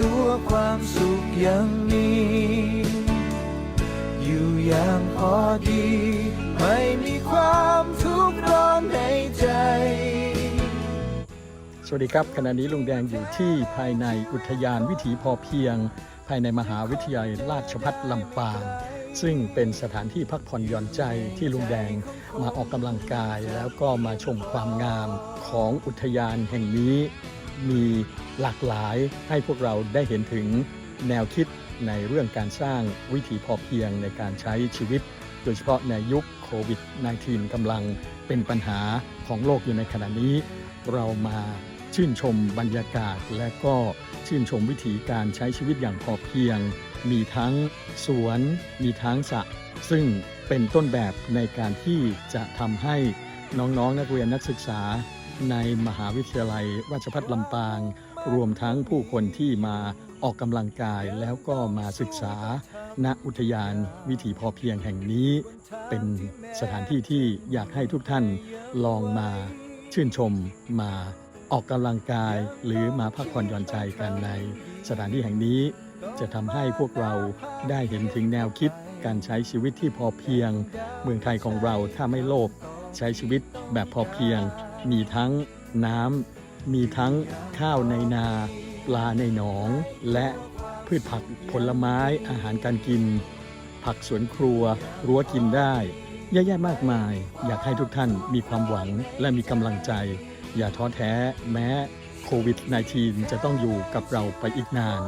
ตัวความสุขยังมีอยู่อย่างพอดี ไม่มีความทุกข์ร้อนในใจ สวัสดีครับขณะนี้ลุงแดงอยู่ที่ภายในอุทยานวิถีพอเพียง ภายในมหาวิทยาลัยราชภัฏลำปาง ซึ่งเป็นสถานที่พักผ่อนหย่อนใจที่ลุงแดงมาออกกำลังกายแล้วก็มาชมความงามของอุทยานแห่งนี้มี หลากหลายให้พวกเราได้เห็นถึงแนวคิดในเรื่องการสร้างวิถีพอเพียงในการใช้ชีวิต โดยเฉพาะในยุคโควิด -19 กำลังเป็นปัญหาของโลกอยู่ในขณะนี้ เรามาชื่นชมบรรยากาศ และก็ชื่นชมวิถีการใช้ชีวิตอย่างพอเพียง มีทั้งสวน มีทั้งสระซึ่งเป็นต้นแบบในการที่จะทำให้น้องๆนักเรียนนักศึกษาในมหาวิทยาลัยราชภัฏลำปาง รวมทั้งผู้คนที่มาออกกำลังกายแล้วก็มาศึกษา ณอุทยานวิถีพอเพียงแห่งนี้ เป็นสถานที่ที่อยากให้ทุกท่านลองมาชื่นชมมาออกกำลังกายหรือมาพักผ่อนหย่อนใจกันในสถานที่แห่งนี้ จะทำให้พวกเราได้เห็นถึงแนวคิดการใช้ชีวิตที่พอเพียง เมืองไทยของเราถ้าไม่โลภใช้ชีวิตแบบพอเพียง มีทั้งน้ำ มีทั้งข้าวในนา ปลาในหนอง และพืชผักผลไม้อาหารการกิน ผักสวนครัว รั้วกินได้เยอะแยะมากมาย อยากให้ทุกท่านมีความหวังและมีกำลังใจ อย่าท้อแท้แม้โควิด -19 จะต้องอยู่กับเราไปอีกนาน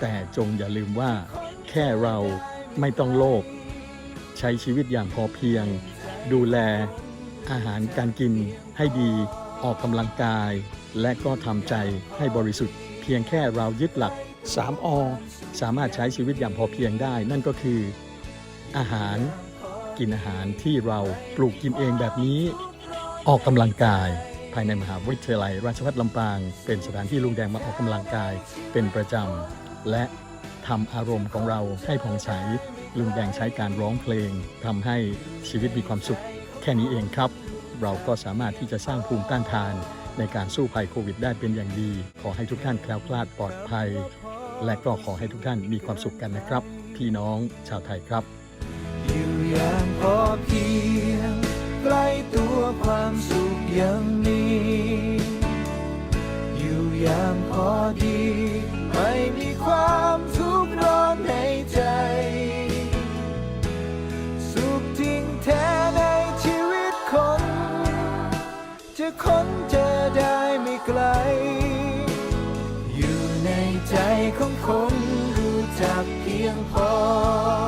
แต่จงอย่าลืมว่า แค่เราไม่ต้องโลภใช้ชีวิตอย่างพอเพียง ดูแลอาหารการกินให้ดีออกกำลังกาย และก็ทำใจให้บริสุทธิ์ เพียงแค่เรายึดหลัก 3 อ สามารถใช้ชีวิตอย่างพอเพียงได้ นั่นก็คือ อาหารกินอาหารที่เราปลูกกินเองแบบนี้ ออกกำลังกาย ภายในมหาวิทยาลัย ราชภัฏลำปาง เป็นสถานที่ลุงแดงมาออกกำลังกายเป็นประจำและทำอารมณ์ของเราให้ผ่องใสลุงแดงใช้การร้องเพลงทำให้ชีวิตมีความสุข แค่นี้เองครับ เราก็สามารถที่จะสร้างภูมิต้านทาน ในการสู้ภัยโควิดได้เป็นอย่างดี ขอให้ทุกท่านแคล้วคลาดปลอดภัย และก็ขอให้ทุกท่านมีความสุขกันนะครับ พี่น้องชาวไทยครับ อยู่อย่างพอเพียงใกล้ตัวความสุขยังมี ของคนรู้จักเพียงพอ